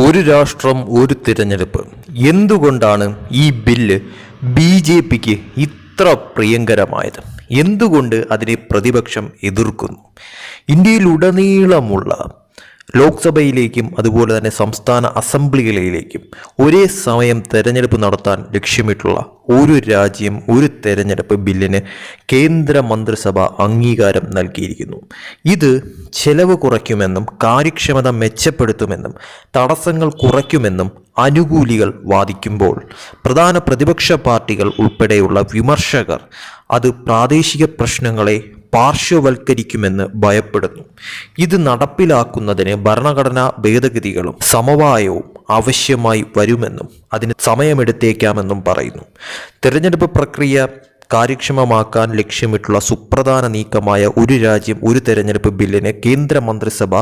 ഒരു രാഷ്ട്രം ഒരു തിരഞ്ഞെടുപ്പ്. എന്തുകൊണ്ടാണ് ഈ ബില്ല് ബി ജെ പിക്ക് ഇത്ര പ്രിയങ്കരമായത്? എന്തുകൊണ്ട് അതിനെ പ്രതിപക്ഷം എതിർക്കുന്നു? ഇന്ത്യയിലുടനീളമുള്ള ലോക്സഭയിലേക്കും അതുപോലെ തന്നെ സംസ്ഥാന അസംബ്ലികളിലേക്കും ഒരേ സമയം തെരഞ്ഞെടുപ്പ് നടത്താൻ ലക്ഷ്യമിട്ടുള്ള ഒരു രാജ്യം ഒരു തെരഞ്ഞെടുപ്പ് ബില്ലിന് കേന്ദ്ര മന്ത്രിസഭ അംഗീകാരം നൽകിയിരിക്കുന്നു. ഇത് ചെലവ് കുറയ്ക്കുമെന്നും കാര്യക്ഷമത മെച്ചപ്പെടുത്തുമെന്നും തടസ്സങ്ങൾ കുറയ്ക്കുമെന്നും അനുകൂലികൾ വാദിക്കുമ്പോൾ പ്രധാന പ്രതിപക്ഷ പാർട്ടികൾ ഉൾപ്പെടെയുള്ള വിമർശകർ അത് പ്രാദേശിക പ്രശ്നങ്ങളെ പാർശ്വവൽക്കരിക്കുമെന്ന് ഭയപ്പെടുന്നു. ഇത് നടപ്പിലാക്കുന്നതിന് ഭരണഘടനാ ഭേദഗതികളും സമവായവും ആവശ്യമായി വരുമെന്നും അതിന് സമയമെടുത്തേക്കാമെന്നും പറയുന്നു. തിരഞ്ഞെടുപ്പ് പ്രക്രിയ കാര്യക്ഷമമാക്കാൻ ലക്ഷ്യമിട്ടുള്ള സുപ്രധാന നീക്കമായ ഒരു രാജ്യം ഒരു തെരഞ്ഞെടുപ്പ് ബില്ലിന് കേന്ദ്ര മന്ത്രിസഭ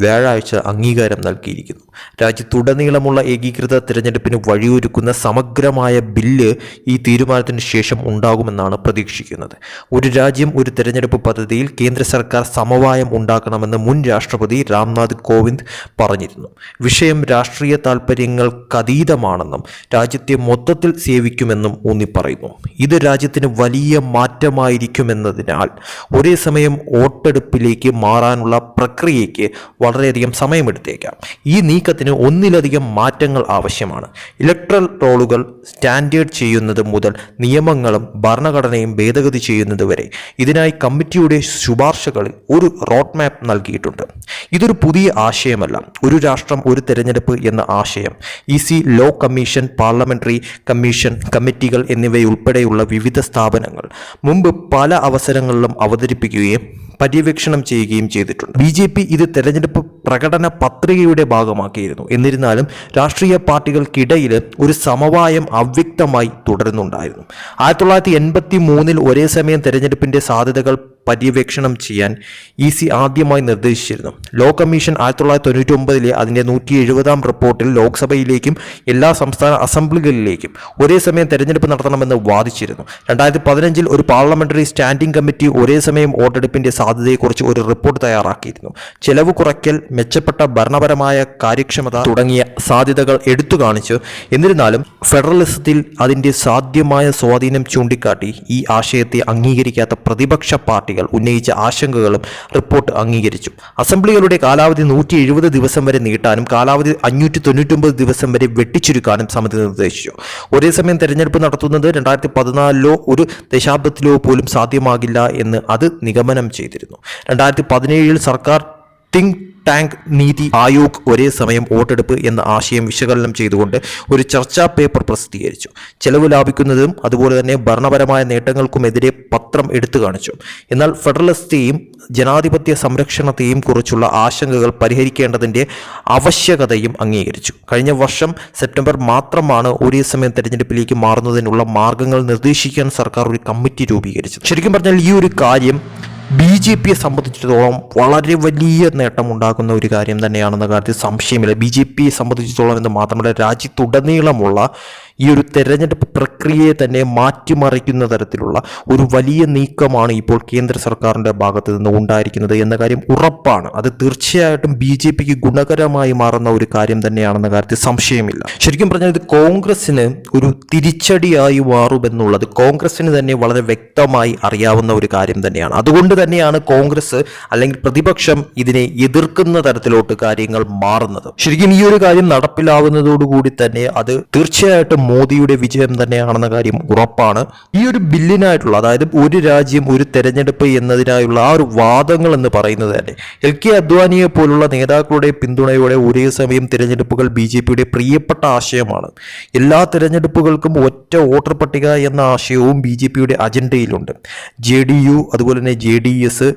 വ്യാഴാഴ്ച അംഗീകാരം നൽകിയിരിക്കുന്നു. രാജ്യത്തുടനീളമുള്ള ഏകീകൃത തിരഞ്ഞെടുപ്പിന് വഴിയൊരുക്കുന്ന സമഗ്രമായ ബില്ല് ഈ തീരുമാനത്തിന് ശേഷം ഉണ്ടാകുമെന്നാണ് പ്രതീക്ഷിക്കുന്നത്. ഒരു രാജ്യം ഒരു തെരഞ്ഞെടുപ്പ് പദ്ധതിയിൽ കേന്ദ്ര സർക്കാർ സമവായം ഉണ്ടാക്കണമെന്ന് മുൻ രാഷ്ട്രപതി രാംനാഥ് കോവിന്ദ് പറഞ്ഞിരുന്നു. വിഷയം രാഷ്ട്രീയ താൽപ്പര്യങ്ങൾക്കതീതമാണെന്നും രാജ്യത്തെ മൊത്തത്തിൽ സേവിക്കുമെന്നും ഊന്നി പറയുന്നു ഇത് രാജ്യത്തിന് വലിയ മാറ്റമായിരിക്കുമെന്നതിനാൽ ഒരേ സമയം വോട്ടെടുപ്പിലേക്ക് മാറാനുള്ള പ്രക്രിയയ്ക്ക് വളരെയധികം സമയമെടുത്തേക്കാം. ഈ നീക്കത്തിന് ഒന്നിലധികം മാറ്റങ്ങൾ ആവശ്യമാണ്. ഇലക്ട്രൽ റോളുകൾ സ്റ്റാൻഡേർഡ് ചെയ്യുന്നത് മുതൽ നിയമങ്ങളും ഭരണഘടനയും ഭേദഗതി ചെയ്യുന്നത് വരെ ഇതിനായി കമ്മിറ്റിയുടെ ശുപാർശകളിൽ ഒരു റോഡ് മാപ്പ് നൽകിയിട്ടുണ്ട്. ഇതൊരു പുതിയ ആശയമല്ല. ഒരു രാഷ്ട്രം ഒരു തെരഞ്ഞെടുപ്പ് എന്ന ആശയം. E C law commission parliamentary commission കമ്മിറ്റികൾ എന്നിവയുൾപ്പെടെയുള്ള വിവിധ സ്ഥാപനങ്ങൾ. മുമ്പ് പല അവസരങ്ങളിലും അവതരിപ്പിക്കുകയും പര്യവേക്ഷണം ചെയ്യുകയും ചെയ്തിട്ടുണ്ട്. ബി ജെ പി ഇത് തെരഞ്ഞെടുപ്പ് പ്രകടന പത്രികയുടെ ഭാഗമാക്കിയിരുന്നു. എന്നിരുന്നാലും രാഷ്ട്രീയ പാർട്ടികൾക്കിടയിൽ ഒരു സമവായം അവ്യക്തമായി തുടരുന്നുണ്ടായിരുന്നു. ആയിരത്തി തൊള്ളായിരത്തി എൺപത്തി മൂന്നിൽ ഒരേ സമയം തെരഞ്ഞെടുപ്പിന്റെ സാധ്യതകൾ പര്യവേക്ഷണം ചെയ്യാൻ ഇ സി ആദ്യമായി നിർദ്ദേശിച്ചിരുന്നു. ലോ കമ്മീഷൻ ആയിരത്തി തൊള്ളായിരത്തി തൊണ്ണൂറ്റി ഒമ്പതിലെ അതിന്റെ നൂറ്റി എഴുപതാം റിപ്പോർട്ടിൽ ലോക്സഭയിലേക്കും എല്ലാ സംസ്ഥാന അസംബ്ലികളിലേക്കും ഒരേ സമയം തെരഞ്ഞെടുപ്പ് നടത്തണമെന്ന് വാദിച്ചിരുന്നു. രണ്ടായിരത്തി പതിനഞ്ചിൽ ഒരു പാർലമെന്ററി സ്റ്റാൻഡിംഗ് കമ്മിറ്റി ഒരേ സമയം വോട്ടെടുപ്പിന്റെ സാധ്യതയെക്കുറിച്ച് ഒരു റിപ്പോർട്ട് തയ്യാറാക്കിയിരുന്നു. ചെലവ് കുറയ്ക്കൽ മെച്ചപ്പെട്ട ഭരണപരമായ കാര്യക്ഷമത തുടങ്ങിയ സാധ്യതകൾ എടുത്തു കാണിച്ചു. എന്നിരുന്നാലും ഫെഡറലിസത്തിൽ അതിന്റെ സാധ്യമായ സ്വാധീനം ചൂണ്ടിക്കാട്ടി ഈ ആശയത്തെ അംഗീകരിക്കാത്ത പ്രതിപക്ഷ പാർട്ടികൾ ഉന്നയിച്ച ആശങ്കകളും റിപ്പോർട്ട് അംഗീകരിച്ചു. അസംബ്ലികളുടെ കാലാവധി നൂറ്റി എഴുപത് ദിവസം വരെ നീട്ടാനും കാലാവധി അഞ്ഞൂറ്റി തൊണ്ണൂറ്റൊമ്പത് ദിവസം വരെ വെട്ടിച്ചുരുക്കാനും സമിതി നിർദ്ദേശിച്ചു. ഒരേ സമയം തെരഞ്ഞെടുപ്പ് നടത്തുന്നത് രണ്ടായിരത്തി പതിനാലിലോ ഒരു ദശാബ്ദത്തിലോ പോലും സാധ്യമാകില്ല എന്ന് അത് നിഗമനം ചെയ്തിരുന്നു. രണ്ടായിരത്തി പതിനേഴിൽ സർക്കാർ തിങ്ക് ടാങ്ക് നീതി ആയോഗ് ഒരേ സമയം വോട്ടെടുപ്പ് എന്ന ആശയം വിശകലനം ചെയ്തുകൊണ്ട് ഒരു ചർച്ചാ പേപ്പർ പ്രസിദ്ധീകരിച്ചു. ചെലവ് ലാഭിക്കുന്നതും അതുപോലെ തന്നെ ഭരണപരമായ നേട്ടങ്ങൾക്കുമെതിരെ പത്രം എടുത്തു കാണിച്ചു. എന്നാൽ ഫെഡറലിസ്റ്റേയും ജനാധിപത്യ സംരക്ഷണത്തെയും കുറിച്ചുള്ള ആശങ്കകൾ പരിഹരിക്കേണ്ടതിന്റെ ആവശ്യകതയും അംഗീകരിച്ചു. കഴിഞ്ഞ വർഷം സെപ്റ്റംബർ മാത്രമാണ് ഒരേ സമയം തെരഞ്ഞെടുപ്പിലേക്ക് മാറുന്നതിനുള്ള മാർഗങ്ങൾ നിർദ്ദേശിക്കാൻ സർക്കാർ ഒരു കമ്മിറ്റി രൂപീകരിച്ചു ശരിക്കും പറഞ്ഞാൽ ഈ ഒരു കാര്യം ബി ജെ പിയെ സംബന്ധിച്ചിടത്തോളം വളരെ വലിയ നേട്ടം ഉണ്ടാക്കുന്ന ഒരു കാര്യം തന്നെയാണെന്ന കാര്യത്തിൽ സംശയമില്ല. ബി ജെ പിയെ സംബന്ധിച്ചിടത്തോളം എന്ന് മാത്രമല്ല രാജ്യത്തുടനീളമുള്ള ഈ ഒരു തെരഞ്ഞെടുപ്പ് പ്രക്രിയയെ തന്നെ മാറ്റിമറിക്കുന്ന തരത്തിലുള്ള ഒരു വലിയ നീക്കമാണ് ഇപ്പോൾ കേന്ദ്ര സർക്കാരിന്റെ ഭാഗത്ത് നിന്ന് ഉണ്ടായിരിക്കുന്നത് എന്ന കാര്യം ഉറപ്പാണ്. അത് തീർച്ചയായിട്ടും ബി ജെ പിക്ക് ഗുണകരമായി മാറുന്ന ഒരു കാര്യം തന്നെയാണെന്ന കാര്യത്തിൽ സംശയമില്ല. ശരിക്കും പറഞ്ഞാൽ ഇത് കോൺഗ്രസ്സിന് ഒരു തിരിച്ചടിയായി മാറുമെന്നുള്ളത് കോൺഗ്രസ്സിന് തന്നെ വളരെ വ്യക്തമായി അറിയാവുന്ന ഒരു കാര്യം തന്നെയാണ്. അതുകൊണ്ട് തന്നെയാണ് കോൺഗ്രസ് അല്ലെങ്കിൽ പ്രതിപക്ഷം ഇതിനെ എതിർക്കുന്ന തരത്തിലോട്ട് കാര്യങ്ങൾ മാറുന്നത്. ശരിക്കും ഈ ഒരു കാര്യം നടപ്പിലാവുന്നതോടുകൂടി തന്നെ അത് തീർച്ചയായിട്ടും മോദിയുടെ വിജയം തന്നെയാണെന്ന കാര്യം ഉറപ്പാണ്. ഈ ഒരു ബില്ലിനായിട്ടുള്ള അതായത് ഒരു രാജ്യം ഒരു തെരഞ്ഞെടുപ്പ് എന്നതിനായുള്ള ആ ഒരു വാദങ്ങൾ എന്ന് പറയുന്നത് തന്നെ. എൽ കെ അദ്വാനിയെ പോലുള്ള നേതാക്കളുടെ പിന്തുണയോടെ ഒരേ സമയം തിരഞ്ഞെടുപ്പുകൾ ബി ജെ പിയുടെ പ്രിയപ്പെട്ട ആശയമാണ്. എല്ലാ തിരഞ്ഞെടുപ്പുകൾക്കും ഒറ്റ വോട്ടർ പട്ടിക എന്ന ആശയവും ബി ജെ പിയുടെ അജണ്ടയിലുണ്ട്. ജെ ഡി യു അതുപോലെ തന്നെ J D S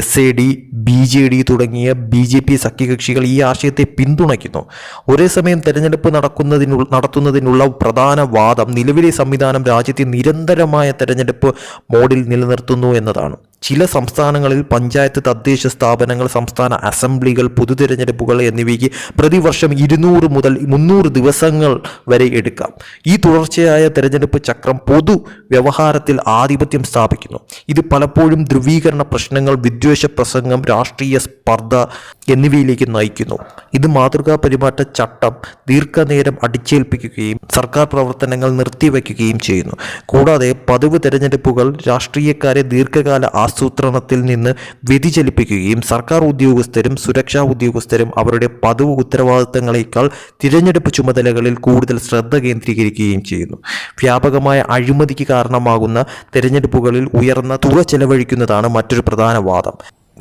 S A D B J D തുടങ്ങിയ ബി ജെ പി സഖ്യകക്ഷികൾ ഈ ആശയത്തെ പിന്തുണയ്ക്കുന്നു. ഒരേ സമയം തെരഞ്ഞെടുപ്പ് നടക്കുന്നതിനുള്ള നടത്തുന്നതിനുള്ള പ്രധാന വാദം നിലവിലെ സംവിധാനം രാജ്യത്തെ നിരന്തരമായ തെരഞ്ഞെടുപ്പ് മോഡിൽ നിലനിർത്തുന്നു എന്നതാണ്. ചില സംസ്ഥാനങ്ങളിൽ പഞ്ചായത്ത് തദ്ദേശ സ്ഥാപനങ്ങൾ സംസ്ഥാന അസംബ്ലികൾ പൊതു തിരഞ്ഞെടുപ്പുകൾ എന്നിവയ്ക്ക് പ്രതിവർഷം ഇരുന്നൂറ് മുതൽ മുന്നൂറ് ദിവസങ്ങൾ വരെ എടുക്കാം. ഈ തുടർച്ചയായ തിരഞ്ഞെടുപ്പ് ചക്രം പൊതു വ്യവഹാരത്തിൽ ആധിപത്യം സ്ഥാപിക്കുന്നു. ഇത് പലപ്പോഴും ധ്രുവീകരണ പ്രശ്നങ്ങൾ വിദ്വേഷ പ്രസംഗം രാഷ്ട്രീയ സ്പർദ്ധ എന്നിവയിലേക്ക് നയിക്കുന്നു. ഇത് മാതൃകാ പെരുമാറ്റ ചട്ടം ദീർഘനേരം അടിച്ചേൽപ്പിക്കുകയും സർക്കാർ പ്രവർത്തനങ്ങൾ നിർത്തിവെക്കുകയും ചെയ്യുന്നു. കൂടാതെ പതിവ് തെരഞ്ഞെടുപ്പുകൾ രാഷ്ട്രീയക്കാരെ ദീർഘകാല ആസൂത്രണത്തിൽ നിന്ന് വ്യതിചലിപ്പിക്കുകയും സർക്കാർ ഉദ്യോഗസ്ഥരും സുരക്ഷാ ഉദ്യോഗസ്ഥരും അവരുടെ പതിവ് ഉത്തരവാദിത്തങ്ങളേക്കാൾ തിരഞ്ഞെടുപ്പ് ചുമതലകളിൽ കൂടുതൽ ശ്രദ്ധ കേന്ദ്രീകരിക്കുകയും ചെയ്യുന്നു. വ്യാപകമായ അഴിമതിക്ക് കാരണമാകുന്ന തിരഞ്ഞെടുപ്പുകളിൽ ഉയർന്ന തുക ചെലവഴിക്കുന്നതാണ് മറ്റൊരു പ്രധാന വാദം.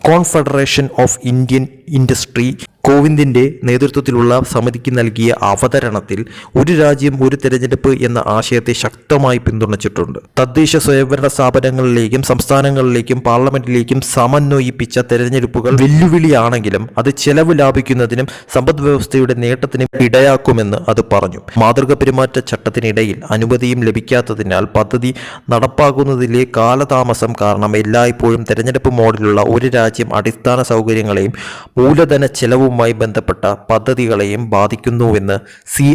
കോൺഫെഡറേഷൻ ഓഫ് ഇന്ത്യൻ ഇൻഡസ്ട്രി കോവിന്ദിന്റെ നേതൃത്വത്തിലുള്ള സമിതിക്ക് നൽകിയ അവതരണത്തിൽ ഒരു രാജ്യം ഒരു തെരഞ്ഞെടുപ്പ് എന്ന ആശയത്തെ ശക്തമായി പിന്തുണച്ചിട്ടുണ്ട്. തദ്ദേശ സ്വയംഭരണ സ്ഥാപനങ്ങളിലേക്കും സംസ്ഥാനങ്ങളിലേക്കും പാർലമെന്റിലേക്കും സമന്വയിപ്പിച്ച തെരഞ്ഞെടുപ്പുകൾ വെല്ലുവിളിയാണെങ്കിലും അത് ചെലവ് ലാഭിക്കുന്നതിനും സമ്പദ് വ്യവസ്ഥയുടെ നേട്ടത്തിനും ഇടയാക്കുമെന്ന് അത് പറഞ്ഞു. മാതൃക പെരുമാറ്റ ചട്ടത്തിനിടയിൽ അനുമതിയും ലഭിക്കാത്തതിനാൽ പദ്ധതി നടപ്പാക്കുന്നതിലെ കാലതാമസം കാരണം എല്ലായ്പ്പോഴും തെരഞ്ഞെടുപ്പ് മോഡിലുള്ള ഒരു രാജ്യം അടിസ്ഥാന സൗകര്യങ്ങളെയും മൂലധന ചെലവുമായി ബന്ധപ്പെട്ട പദ്ധതികളെയും ബാധിക്കുന്നുവെന്ന് സി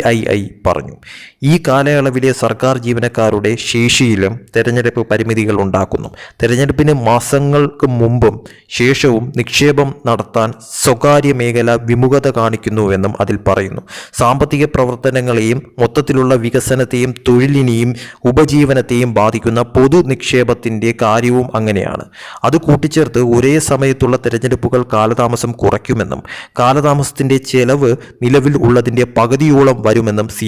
പറഞ്ഞു. ഈ കാലയളവിലെ സർക്കാർ ജീവനക്കാരുടെ ശേഷിയിലും തെരഞ്ഞെടുപ്പ് പരിമിതികൾ ഉണ്ടാക്കുന്നു. തെരഞ്ഞെടുപ്പിന് മാസങ്ങൾക്ക് മുമ്പും ശേഷവും നിക്ഷേപം നടത്താൻ സ്വകാര്യ മേഖല വിമുഖത കാണിക്കുന്നുവെന്നും അതിൽ പറയുന്നു. സാമ്പത്തിക പ്രവർത്തനങ്ങളെയും മൊത്തത്തിലുള്ള വികസനത്തെയും തൊഴിലിനെയും ഉപജീവനത്തെയും ബാധിക്കുന്ന പൊതു നിക്ഷേപത്തിന്റെ കാര്യവും അങ്ങനെയാണ്. അത് കൂട്ടിച്ചേർത്ത് ഒരേ സമയത്തുള്ള തെരഞ്ഞെടുപ്പുകൾ കാലതാമസം കുറയ്ക്കുമെന്നും കാലതാമസത്തിന്റെ ചെലവ് നിലവിൽ ഉള്ളതിന്റെ പകുതിയോളം വരുമെന്നും സി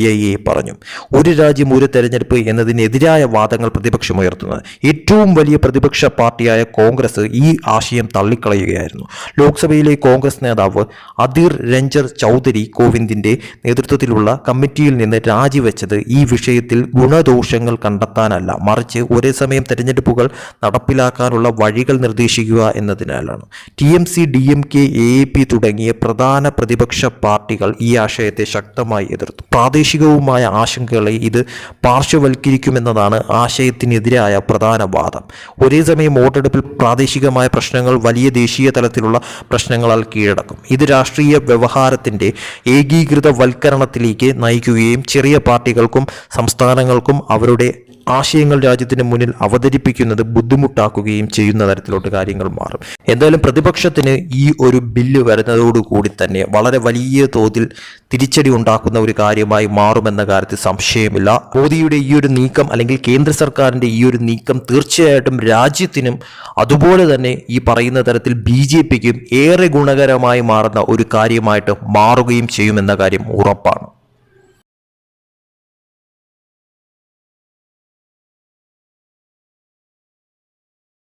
പറഞ്ഞു. ഒരു രാജ്യം ഒരു തെരഞ്ഞെടുപ്പ് എന്നതിനെതിരായ വാദങ്ങൾ പ്രതിപക്ഷമുയർത്തുന്നത് ഏറ്റവും വലിയ പ്രതിപക്ഷ പാർട്ടിയായ കോൺഗ്രസ് ഈ ആശയം തള്ളിക്കളയുകയായിരുന്നു. ലോക്സഭയിലെ കോൺഗ്രസ് നേതാവ് അധീർ രഞ്ജർ ചൗധരി കോവിന്ദിന്റെ നേതൃത്വത്തിലുള്ള കമ്മിറ്റിയിൽ നിന്ന് രാജിവെച്ചത് ഈ വിഷയത്തിൽ ഗുണദോഷങ്ങൾ കണ്ടെത്താനല്ല. മറിച്ച് ഒരേ സമയം തെരഞ്ഞെടുപ്പുകൾ നടപ്പിലാക്കാനുള്ള വഴികൾ നിർദ്ദേശിക്കുക എന്നതിനാലാണ്. T M C D M K A P തുടങ്ങിയ പ്രധാന പ്രതിപക്ഷ പാർട്ടികൾ ഈ ആശയത്തെ ശക്തമായി എതിർത്തു. പ്രാദേശികവുമായ ആശങ്കകളെ ഇത് പാർശ്വവൽക്കരിക്കുമെന്നതാണ് ആശയത്തിനെതിരായ പ്രധാന വാദം. ഒരേ സമയം വോട്ടെടുപ്പിൽ പ്രാദേശികമായ പ്രശ്നങ്ങൾ വലിയ ദേശീയ തലത്തിലുള്ള പ്രശ്നങ്ങളാൽ കീഴടക്കും. ഇത് രാഷ്ട്രീയ വ്യവഹാരത്തിന്റെ ഏകീകൃത വൽക്കരണത്തിലേക്ക് നയിക്കുകയും ചെറിയ പാർട്ടികൾക്കും സംസ്ഥാനങ്ങൾക്കും അവരുടെ ആശയങ്ങൾ രാജ്യത്തിന് മുന്നിൽ അവതരിപ്പിക്കുന്നത് ബുദ്ധിമുട്ടാക്കുകയും ചെയ്യുന്ന തരത്തിലോട്ട് കാര്യങ്ങൾ മാറും. എന്തായാലും പ്രതിപക്ഷത്തിന് ഈ ഒരു ബില്ല് വരുന്നതോടുകൂടി തന്നെ വളരെ വലിയ തോതിൽ തിരിച്ചടി ഉണ്ടാക്കുന്ന ഒരു കാര്യമായി മാറുമെന്ന കാര്യത്തിൽ സംശയമില്ല. മോദിയുടെ ഈ ഒരു നീക്കം അല്ലെങ്കിൽ കേന്ദ്ര സർക്കാരിന്റെ ഈ ഒരു നീക്കം തീർച്ചയായിട്ടും രാജ്യത്തിനും അതുപോലെ തന്നെ ഈ പറയുന്ന തരത്തിൽ ബി ജെ പിക്കും ഏറെ ഗുണകരമായി മാറുന്ന ഒരു കാര്യമായിട്ട് മാറുകയും ചെയ്യുമെന്ന കാര്യം ഉറപ്പാണ്.